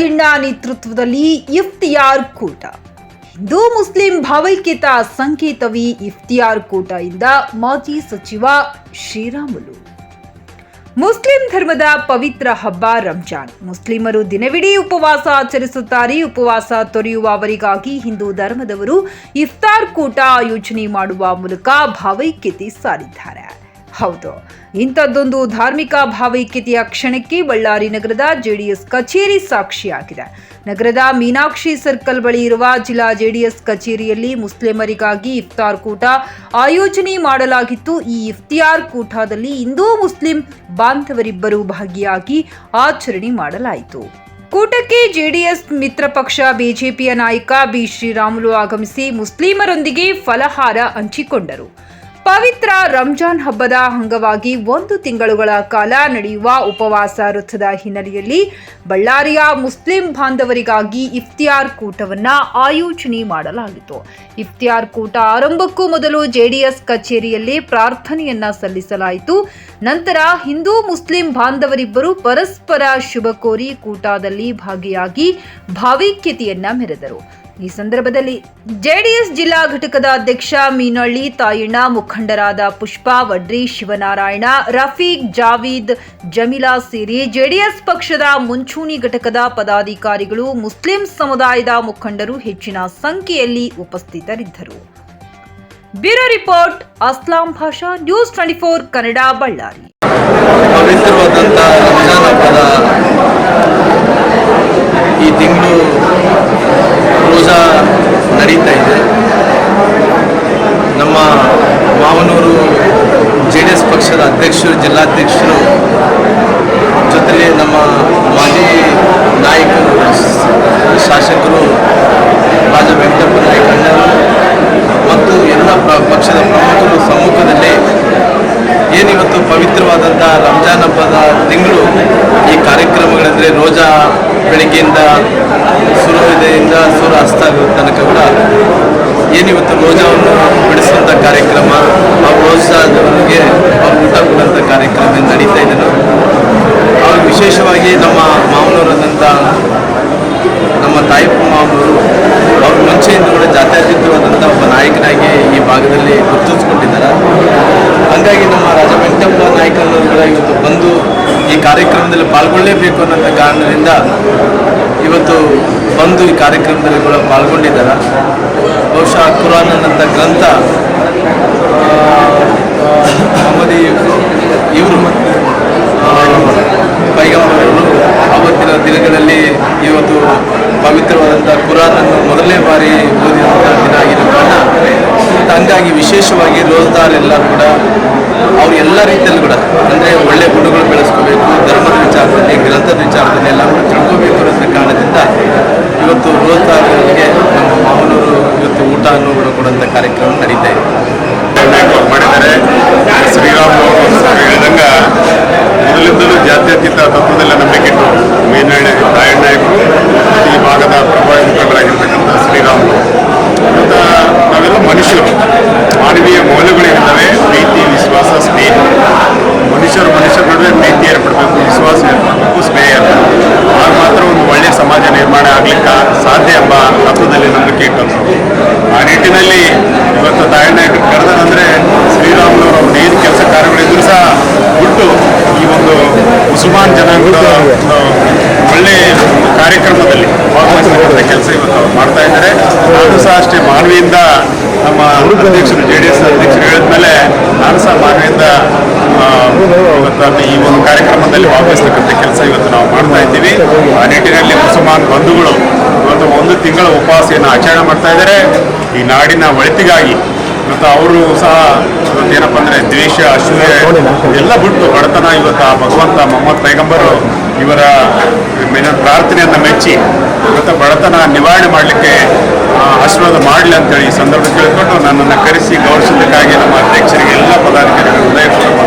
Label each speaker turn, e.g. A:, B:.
A: ತಾಯಣ್ಣ ನೇತೃತ್ವದಲ್ಲಿ ಇಫ್ತಿಯಾರ್ ಕೂಟ. ಹಿಂದೂ ಮುಸ್ಲಿಂ ಭಾವೈಕ್ಯತ ಸಂಕೇತವಿ ಇಫ್ತಿಯಾರ್ ಕೂಟ ಇಂದ ಮಾಜಿ ಸಚಿವ ಶ್ರೀರಾಮುಲು. ಮುಸ್ಲಿಂ ಧರ್ಮದ ಪವಿತ್ರ ಹಬ್ಬ ರಂಜಾನ್. ಮುಸ್ಲಿಮರು ದಿನವಿಡೀ ಉಪವಾಸ ಆಚರಿಸುತ್ತಾರೆ. ಉಪವಾಸ ತೊರೆಯುವವರಿಗಾಗಿ ಹಿಂದೂ ಧರ್ಮದವರು ಇಫ್ತಾರ್ ಕೂಟ ಆಯೋಜನೆ ಮಾಡುವ ಮೂಲಕ ಭಾವೈಕ್ಯತೆ ಸಾರಿದ್ದಾರೆ. ಹೌದು. ಇಂಥದ್ದೊಂದು ಧಾರ್ಮಿಕ ಭಾವೈಕ್ಯತೆಯ ಕ್ಷಣಕ್ಕೆ ಬಳ್ಳಾರಿ ನಗರದ ಜೆಡಿಎಸ್ ಕಚೇರಿ ಸಾಕ್ಷಿಯಾಗಿದೆ. ನಗರದ ಮೀನಾಕ್ಷಿ ಸರ್ಕಲ್ ಬಳಿ ಇರುವ ಜಿಲ್ಲಾ ಜೆಡಿಎಸ್ ಕಚೇರಿಯಲ್ಲಿ ಮುಸ್ಲಿಮರಿಗಾಗಿ ಇಫ್ತಾರ್ ಕೂಟ ಆಯೋಜನೆ ಮಾಡಲಾಗಿತ್ತು. ಈ ಇಫ್ತಿಯಾರ್ ಕೂಟದಲ್ಲಿ ಹಿಂದೂ ಮುಸ್ಲಿಂ ಬಾಂಧವರಿಬ್ಬರು ಭಾಗಿಯಾಗಿ ಆಚರಣೆ ಮಾಡಲಾಯಿತು. ಕೂಟಕ್ಕೆ ಜೆಡಿಎಸ್ ಮಿತ್ರ ಪಕ್ಷ ಬಿಜೆಪಿಯ ನಾಯಕ ಬಿ ಶ್ರೀರಾಮುಲು ಆಗಮಿಸಿ ಮುಸ್ಲಿಮರೊಂದಿಗೆ ಫಲಹಾರ ಹಂಚಿಕೊಂಡರು. ಪವಿತ್ರ ರಂಜಾನ್ ಹಬ್ಬದ ಅಂಗವಾಗಿ ಒಂದು ತಿಂಗಳುಗಳ ಕಾಲ ನಡೆಯುವ ಉಪವಾಸ ವೃತ್ತದ ಹಿನ್ನೆಲೆಯಲ್ಲಿ ಬಳ್ಳಾರಿಯ ಮುಸ್ಲಿಂ ಬಾಂಧವರಿಗಾಗಿ ಇಫ್ತಿಯಾರ್ ಕೂಟವನ್ನ ಆಯೋಜನೆ ಮಾಡಲಾಗಿತ್ತು. ಇಫ್ತಿಯಾರ್ ಕೂಟ ಆರಂಭಕ್ಕೂ ಮೊದಲು ಜೆಡಿಎಸ್ ಕಚೇರಿಯಲ್ಲಿ ಪ್ರಾರ್ಥನೆಯನ್ನ ಸಲ್ಲಿಸಲಾಯಿತು. ನಂತರ ಹಿಂದೂ ಮುಸ್ಲಿಂ ಬಾಂಧವರಿಬ್ಬರು ಪರಸ್ಪರ ಶುಭ ಕೋರಿ ಕೂಟದಲ್ಲಿ ಭಾಗಿಯಾಗಿ ಭಾವೈಕ್ಯತೆಯನ್ನ ಮೆರೆದರು. ಈ ಸಂದರ್ಭದಲ್ಲಿ ಜೆಡಿಎಸ್ ಜಿಲ್ಲಾ ಘಟಕದ ಅಧ್ಯಕ್ಷ ಮೀನಳ್ಳಿ ತಾಯಣ್ಣ, ಮುಖಂಡರಾದ ಪುಷ್ಪಾ, ವಡ್ರಿ, ಶಿವನಾರಾಯಣ, ರಫೀಕ್, ಜಾವೀದ್, ಜಮೀಲಾ ಸೇರಿ ಜೆಡಿಎಸ್ ಪಕ್ಷದ ಮುಂಚೂಣಿ ಘಟಕದ ಪದಾಧಿಕಾರಿಗಳು, ಮುಸ್ಲಿಂ ಸಮುದಾಯದ ಮುಖಂಡರು ಹೆಚ್ಚಿನ ಸಂಖ್ಯೆಯಲ್ಲಿ ಉಪಸ್ಥಿತರಿದ್ದರು. Bureau report, Aslam Basha news twenty four Kannada, Ballari.
B: ಈ ತಿಂಗಳು ರೋಜಾ ನಡೀತಾ ಇದೆ. ನಮ್ಮ ಮಾವನೂರು ಜೆ ಡಿ ಎಸ್ ಪಕ್ಷದ ಅಧ್ಯಕ್ಷರು, ಜಿಲ್ಲಾಧ್ಯಕ್ಷರು ಜೊತೆಗೆ ನಮ್ಮ ಮಾಜಿ ನಾಯಕರು, ಶಾಸಕರು ರಾಜ ವೆಂಕಟಪ್ಪ ನಾಯಕ ಮತ್ತು ಎಲ್ಲ ಪಕ್ಷದ ಪ್ರಮುಖರು ಸಮ್ಮುಖದಲ್ಲಿ ಏನಿವತ್ತು ಪವಿತ್ರವಾದಂಥ ರಂಜಾನ್ ಹಬ್ಬದ ತಿಂಗಳು ಈ ಕಾರ್ಯಕ್ರಮಗಳೆಂದರೆ, ರೋಜಾ ಬೆಳಗ್ಗೆಯಿಂದ ಸೂರ್ಯೋದಯದಿಂದ ಆಗುವ ತನಕ ಕೂಡ ಏನಿವತ್ತು ರೋಜಾವನ್ನು ಬಿಡಿಸುವಂಥ ಕಾರ್ಯಕ್ರಮ, ಆ ಅವ್ರು ಊಟ ಕೊಡುವಂಥ ಕಾರ್ಯಕ್ರಮ ನಡೀತಾ ಇದೆ ಅವ್ರು ವಿಶೇಷವಾಗಿ ನಮ್ಮ ಮಾವನವರಾದಂಥ ನಮ್ಮ ತಾಯಿಪ್ಪ ಮಾವನವರು ಅವ್ರ ಮುಂಚೆಯಿಂದ ಕೂಡ ಜಾತ್ಯಾತೀತವಾದಂಥ ಒಬ್ಬ ನಾಯಕನಾಗಿ ಈ ಭಾಗದಲ್ಲಿ ಗುರುತಿಸ್ಕೊಂಡಿದ್ದಾರೆ. ಹಾಗಾಗಿ ನಮ್ಮ ರಾಜ ವೆಂಕಟಪ್ಪ ನಾಯಕರವರು ಕೂಡ ಇವತ್ತು ಬಂದು ಈ ಕಾರ್ಯಕ್ರಮದಲ್ಲಿ ಪಾಲ್ಗೊಳ್ಳಲೇಬೇಕು ಅನ್ನೋಂಥ ಕಾರಣದಿಂದ ಇವತ್ತು ಬಂದು ಈ ಕಾರ್ಯಕ್ರಮದಲ್ಲಿ ಕೂಡ ಪಾಲ್ಗೊಂಡಿದ್ದಾರೆ? ಬಹುಶಃ ಕುರಾನ್ ಅನ್ನಂಥ ಗ್ರಂಥ ಮೊಹಮ್ಮದಿ ಇವರು ಪೈಗಂಬರವರು. ಆವತ್ತಿನ ದಿನಗಳಲ್ಲಿ ಇವತ್ತು ಪವಿತ್ರವಾದಂಥ ಕುರಾನನ್ನು ಮೊದಲನೇ ಬಾರಿ ಓದಿದಂಥ ದಿನ ಆಗಿರೋ ಕಾರಣ ಮತ್ತು ಹಂಗಾಗಿ ವಿಶೇಷವಾಗಿ ರೋಜ್ದಾರೆಲ್ಲರೂ ಕೂಡ, ಅವ್ರು ಎಲ್ಲ ರೀತಿಯಲ್ಲೂ ಕೂಡ, ಅಂದರೆ ಒಳ್ಳೆ ಗುಣಗಳು ಬೆಳೆಸ್ಕೋಬೇಕು ಧರ್ಮದ ವಿಚಾರದಲ್ಲಿ ಗ್ರಂಥದ ವಿಚಾರದಲ್ಲಿ ಎಲ್ಲ ಕೂಡ ತಿಳ್ಕೋಬೇಕು ಅನ್ನೋ ಕಾರಣದಿಂದ ಇವತ್ತು
C: ಆಗ್ಲಿಕ್ಕೆ ಸಾಧ್ಯ ಎಂಬ ತತ್ವದಲ್ಲಿ ನಂಬಿಕೆ ಇಟ್ಟಂಥವ್ರು ಆ ನಿಟ್ಟಿನಲ್ಲಿ ಇವತ್ತು ತಾಯಣ್ಣ ಕರೆದನಂದ್ರೆ ಶ್ರೀರಾಮುಲವರು ಅವ್ರ ಏನು ಕೆಲಸ ಕಾರ್ಯಗಳಿದ್ರು ಸಹ ಬಿಟ್ಟು ಈ ಒಂದು ಮುಸಲ್ಮಾನ್ ಜನಾಂಗದ ಒಳ್ಳೆ ಕಾರ್ಯಕ್ರಮದಲ್ಲಿ ಭಾಗವಹಿಸಿರುವಂತಹ ಕೆಲಸ ಇವತ್ತು ಅವ್ರು ಮಾಡ್ತಾ ಇದ್ದಾರೆ. ನಾನು ಸಹ ಅಷ್ಟೇ ಮಾನವಿಯಿಂದ ನಮ್ಮ ಅಧ್ಯಕ್ಷರು ಜೆ ಡಿ ಎಸ್ ಅಧ್ಯಕ್ಷರು ಹೇಳಿದ್ಮೇಲೆ ನಾನು ಸಹ ಮಾನವಿಯಿಂದ ಇವತ್ತು ಈ ಒಂದು ಕಾರ್ಯಕ್ರಮದಲ್ಲಿ ಭಾಗವಹಿಸ್ತಕ್ಕಂಥ ಕೆಲಸ ಇವತ್ತು ನಾವು ಮಾಡ್ತಾ ಇದ್ದೀವಿ ಆ ನಿಟ್ಟಿನಲ್ಲಿ ಮುಸಲ್ಮಾನ್ ಬಂಧುಗಳು ಇವತ್ತು ಒಂದು ಉಪವಾಸವನ್ನು ಆಚರಣೆ ಮಾಡ್ತಾ ಇದ್ದಾರೆ. ಈ ನಾಡಿನ ಒಳಿತಿಗಾಗಿ ಮತ್ತು ಅವರು ಸಹ ಇವತ್ತೇನಪ್ಪ ಅಂದರೆ ದ್ವೇಷ, ಅಸೂಯೆ ಎಲ್ಲ ಬಿಟ್ಟು ಬಡತನ ಇವತ್ತು ಆ ಭಗವಂತ ಮೊಹಮ್ಮದ್ ಪೈಗಂಬರು ಇವರ ಪ್ರಾರ್ಥನೆಯನ್ನು ಮೆಚ್ಚಿ ಇವತ್ತು ಬಡತನ ನಿವಾರಣೆ ಮಾಡಲಿಕ್ಕೆ ಆಶೀರ್ವಾದ ಮಾಡಲಿ ಅಂತೇಳಿ ಈ ಸಂದರ್ಭ ತಿಳ್ಕೊಂಡು ನನ್ನನ್ನು ಕರೆಸಿ ಗೌರವಿಸೋದಕ್ಕಾಗಿ ನಮ್ಮ ಅಧ್ಯಕ್ಷರಿಗೆ ಎಲ್ಲ ಪದಾಧಿಕಾರಿಗಳು ಹೃದಯಪೂರ್ವಕ